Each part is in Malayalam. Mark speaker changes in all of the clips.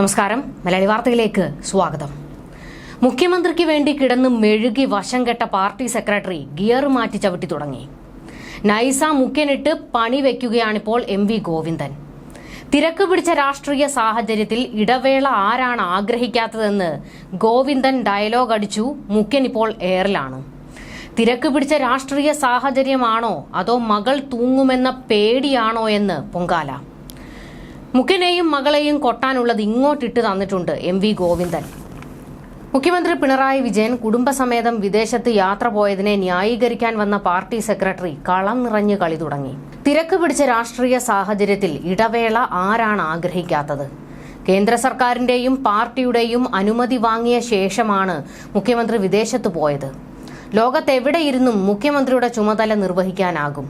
Speaker 1: നമസ്കാരം. മലയാളി വാർത്തയിലേക്ക് സ്വാഗതം. മുഖ്യമന്ത്രിക്ക് വേണ്ടി കിടന്ന് മെഴുകി വശം കെട്ട പാർട്ടി സെക്രട്ടറി ഗിയർ മാറ്റി ചവിട്ടി തുടങ്ങി. നൈസ മുഖ്യനിട്ട് പണി വയ്ക്കുകയാണിപ്പോൾ എം വി ഗോവിന്ദൻ. തിരക്ക് പിടിച്ച രാഷ്ട്രീയ സാഹചര്യത്തിൽ ഇടവേള ആരാണ് ആഗ്രഹിക്കാത്തതെന്ന് ഗോവിന്ദൻ ഡയലോഗ് അടിച്ചു. മുഖ്യൻ ഇപ്പോൾ എയറിലാണ്. തിരക്ക് പിടിച്ച രാഷ്ട്രീയ സാഹചര്യമാണോ അതോ മകൾ തൂങ്ങുമെന്ന പേടിയാണോ എന്ന് പൊങ്കാല. മുഖ്യനെയും മകളെയും കൊട്ടാനുള്ളത് ഇങ്ങോട്ടിട്ട് തന്നിട്ടുണ്ട് എം വി ഗോവിന്ദൻ. മുഖ്യമന്ത്രി പിണറായി വിജയൻ കുടുംബസമേതം വിദേശത്ത് യാത്ര പോയതിനെ ന്യായീകരിക്കാൻ വന്ന പാർട്ടി സെക്രട്ടറി കളം നിറഞ്ഞു കളി തുടങ്ങി. തിരക്ക് പിടിച്ച രാഷ്ട്രീയ സാഹചര്യത്തിൽ ഇടവേള ആരാണ് ആഗ്രഹിക്കാത്തത്? കേന്ദ്ര സർക്കാരിന്റെയും പാർട്ടിയുടെയും അനുമതി വാങ്ങിയ ശേഷമാണ് മുഖ്യമന്ത്രി വിദേശത്ത് പോയത്. ലോകത്തെവിടെയിരുന്നും മുഖ്യമന്ത്രിയുടെ ചുമതല നിർവഹിക്കാനാകും.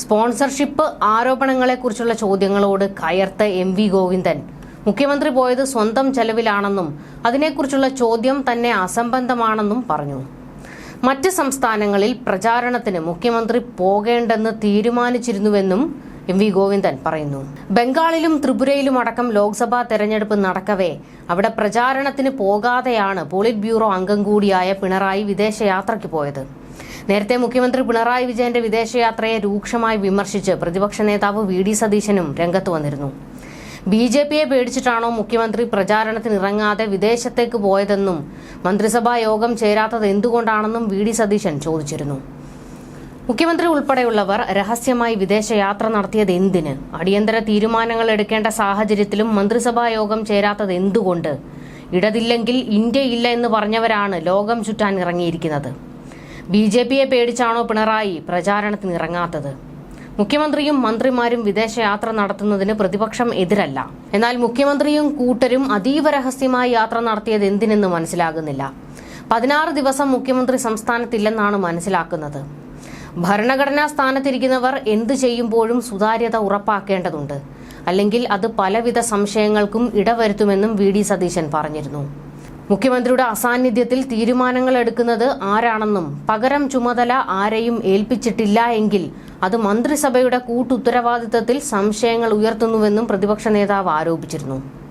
Speaker 1: സ്പോൺസർഷിപ്പ് ആരോപണങ്ങളെക്കുറിച്ചുള്ള ചോദ്യങ്ങളോട് കയർത്ത് എം വി ഗോവിന്ദൻ. മുഖ്യമന്ത്രി പോയത് സ്വന്തം ചെലവിലാണെന്നും അതിനെക്കുറിച്ചുള്ള ചോദ്യം തന്നെ അസംബന്ധമാണെന്നും പറഞ്ഞു. മറ്റ് സംസ്ഥാനങ്ങളിൽ പ്രചാരണത്തിന് മുഖ്യമന്ത്രി പോകേണ്ടെന്ന് തീരുമാനിച്ചിരുന്നുവെന്നും എം വി ഗോവിന്ദൻ പറയുന്നു. ബംഗാളിലും ത്രിപുരയിലും അടക്കം ലോക്സഭാ തെരഞ്ഞെടുപ്പ് നടക്കവേ. അവിടെ പ്രചാരണത്തിന് പോകാതെയാണ് പോളിറ്റ് ബ്യൂറോ അംഗം കൂടിയായ പിണറായി വിദേശയാത്രയ്ക്ക് പോയത്. നേരത്തെ മുഖ്യമന്ത്രി പിണറായി വിജയന്റെ വിദേശയാത്രയെ രൂക്ഷമായി വിമർശിച്ച് പ്രതിപക്ഷ നേതാവ് വി ഡി സതീശനും രംഗത്ത് വന്നിരുന്നു. ബി ജെ പിയെ പേടിച്ചിട്ടാണോ മുഖ്യമന്ത്രി പ്രചാരണത്തിന് ഇറങ്ങാതെ വിദേശത്തേക്ക് പോയതെന്നും മന്ത്രിസഭാ യോഗം ചേരാത്തത് എന്തുകൊണ്ടാണെന്നും വി ഡി സതീശൻ ചോദിച്ചിരുന്നു. മുഖ്യമന്ത്രി ഉൾപ്പെടെയുള്ളവർ രഹസ്യമായി വിദേശയാത്ര നടത്തിയത് എന്തിന്? അടിയന്തര തീരുമാനങ്ങൾ എടുക്കേണ്ട സാഹചര്യത്തിലും മന്ത്രിസഭാ യോഗം ചേരാത്തത് എന്തുകൊണ്ട്? ഇടതില്ലെങ്കിൽ ഇന്ത്യയില്ല എന്ന് പറഞ്ഞവരാണ് ലോകം ചുറ്റാൻ ഇറങ്ങിയിരിക്കുന്നത്. ബി ജെ പിയെ പേടിച്ചാണോ പിണറായി പ്രചാരണത്തിന് ഇറങ്ങാത്തത്? മുഖ്യമന്ത്രിയും മന്ത്രിമാരും വിദേശയാത്ര നടത്തുന്നതിന് പ്രതിപക്ഷം എതിരല്ല. എന്നാൽ മുഖ്യമന്ത്രിയും കൂട്ടരും അതീവ രഹസ്യമായി യാത്ര നടത്തിയത് എന്തിനെന്ന് മനസ്സിലാകുന്നില്ല. പതിനാറ് ദിവസം മുഖ്യമന്ത്രി സംസ്ഥാനത്തില്ലെന്നാണ് മനസ്സിലാക്കുന്നത്. ഭരണഘടനാ സ്ഥാനത്തിരിക്കുന്നവർ എന്തു ചെയ്യുമ്പോഴും സുതാര്യത ഉറപ്പാക്കേണ്ടതുണ്ട്. അല്ലെങ്കിൽ അത് പലവിധ സംശയങ്ങൾക്കും ഇടവരുത്തുമെന്നും വി ഡി സതീശൻ പറഞ്ഞിരുന്നു. മുഖ്യമന്ത്രിയുടെ അസാന്നിധ്യത്തിൽ തീരുമാനങ്ങൾ എടുക്കുന്നത് ആരാണെന്നും പകരം ചുമതല ആരെയും ഏൽപ്പിച്ചിട്ടില്ല എങ്കിൽ അത് മന്ത്രിസഭയുടെ കൂട്ടുത്തരവാദിത്തത്തിൽ സംശയങ്ങൾ ഉയർത്തുന്നുവെന്നും പ്രതിപക്ഷ നേതാവ് ആരോപിച്ചിരുന്നു.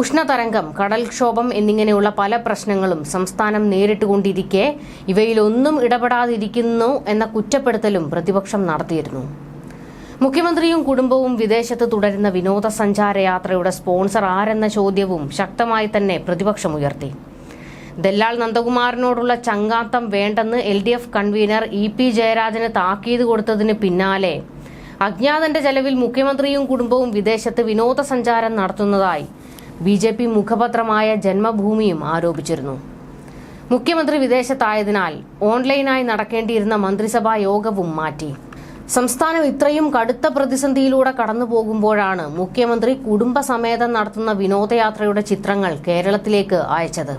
Speaker 1: ഉഷ്ണതരംഗം കടൽക്ഷോഭം എന്നിങ്ങനെയുള്ള പല പ്രശ്നങ്ങളും സംസ്ഥാനം നേരിട്ടുകൊണ്ടിരിക്കെ ഇവയിലൊന്നും ഇടപെടാതിരിക്കുന്നു എന്ന കുറ്റപ്പെടുത്തലും പ്രതിപക്ഷം നടത്തിയിരുന്നു. മുഖ്യമന്ത്രിയും കുടുംബവും വിദേശത്ത് തുടരുന്ന വിനോദസഞ്ചാര യാത്രയുടെ സ്പോൺസർ ആരെന്ന ചോദ്യവും ശക്തമായി തന്നെ പ്രതിപക്ഷം ഉയർത്തി. ദല്ലാൾ നന്ദകുമാറിനോടുള്ള ചങ്കാത്തം വേണ്ടെന്ന് L D F convener E P ജയരാജന് താക്കീത് കൊടുത്തതിന് പിന്നാലെ അജ്ഞാതന്റെ ചെലവിൽ മുഖ്യമന്ത്രിയും കുടുംബവും വിദേശത്ത് വിനോദസഞ്ചാരം നടത്തുന്നതായി ബി ജെ പി മുഖപത്രമായ ജന്മഭൂമിയും ആരോപിച്ചിരുന്നു. മുഖ്യമന്ത്രി വിദേശത്തായതിനാൽ ഓൺലൈനായി നടക്കേണ്ടിയിരുന്ന മന്ത്രിസഭാ യോഗവും മാറ്റി. സംസ്ഥാനം ഇത്രയും കടുത്ത പ്രതിസന്ധിയിലൂടെ കടന്നു പോകുമ്പോഴാണ് മുഖ്യമന്ത്രി കുടുംബസമേതം നടത്തുന്ന വിനോദയാത്രയുടെ ചിത്രങ്ങൾ കേരളത്തിലേക്ക് അയച്ചത്.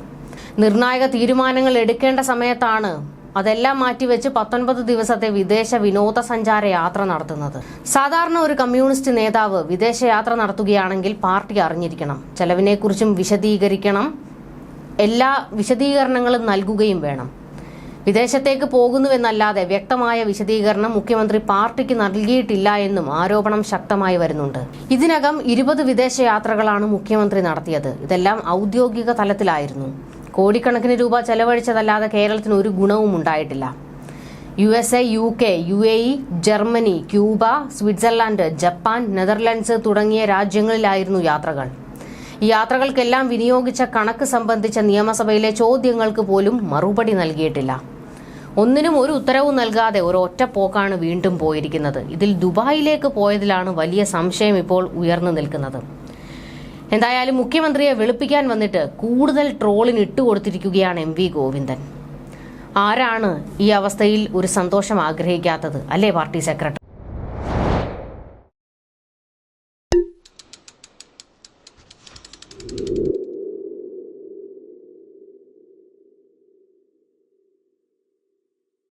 Speaker 1: നിർണായക തീരുമാനങ്ങൾ എടുക്കേണ്ട സമയത്താണ് അതെല്ലാം മാറ്റിവെച്ച് പത്തൊൻപത് ദിവസത്തെ വിദേശ വിനോദസഞ്ചാര യാത്ര നടത്തുന്നത്. സാധാരണ ഒരു കമ്മ്യൂണിസ്റ്റ് നേതാവ് വിദേശയാത്ര നടത്തുകയാണെങ്കിൽ പാർട്ടി അറിഞ്ഞിരിക്കണം. ചെലവിനെക്കുറിച്ചും വിശദീകരിക്കണം. എല്ലാ വിശദീകരണങ്ങളും നൽകുകയും വേണം. വിദേശത്തേക്ക് പോകുന്നുവെന്നല്ലാതെ വ്യക്തമായ വിശദീകരണം മുഖ്യമന്ത്രി പാർട്ടിക്ക് നൽകിയിട്ടില്ല എന്നും ആരോപണം ശക്തമായി വരുന്നുണ്ട്. ഇതിനകം ഇരുപത് വിദേശയാത്രകളാണ് മുഖ്യമന്ത്രി നടത്തിയത്. ഇതെല്ലാം ഔദ്യോഗിക തലത്തിലായിരുന്നു. കോടിക്കണക്കിന് രൂപ ചെലവഴിച്ചതല്ലാതെ കേരളത്തിന് ഒരു ഗുണവും ഉണ്ടായിട്ടില്ല. U S A U K U A E Germany Cuba Switzerland Japan Netherlands തുടങ്ങിയ രാജ്യങ്ങളിലായിരുന്നു യാത്രകൾ. ഈ യാത്രകൾക്കെല്ലാം വിനിയോഗിച്ച കണക്ക് സംബന്ധിച്ച നിയമസഭയിലെ ചോദ്യങ്ങൾക്ക് പോലും മറുപടി നൽകിയിട്ടില്ല. ഒന്നിനും ഒരു ഉത്തരവും നൽകാതെ ഒരു ഒറ്റപ്പോക്കാണ് വീണ്ടും പോയിരിക്കുന്നത്. ഇതിൽ ദുബായിലേക്ക് പോയതിലാണ് വലിയ സംശയം ഇപ്പോൾ ഉയർന്നു നിൽക്കുന്നത്. എന്തായാലും മുഖ്യമന്ത്രിയെ വെളുപ്പിക്കാൻ വന്നിട്ട് കൂടുതൽ ട്രോളിന് ഇട്ടുകൊടുത്തിരിക്കുകയാണ് എം വി ഗോവിന്ദൻ. ആരാണ് ഈ അവസ്ഥയിൽ ഒരു സന്തോഷം ആഗ്രഹിക്കാത്തത്? അല്ലേ പാർട്ടി സെക്രട്ടറി?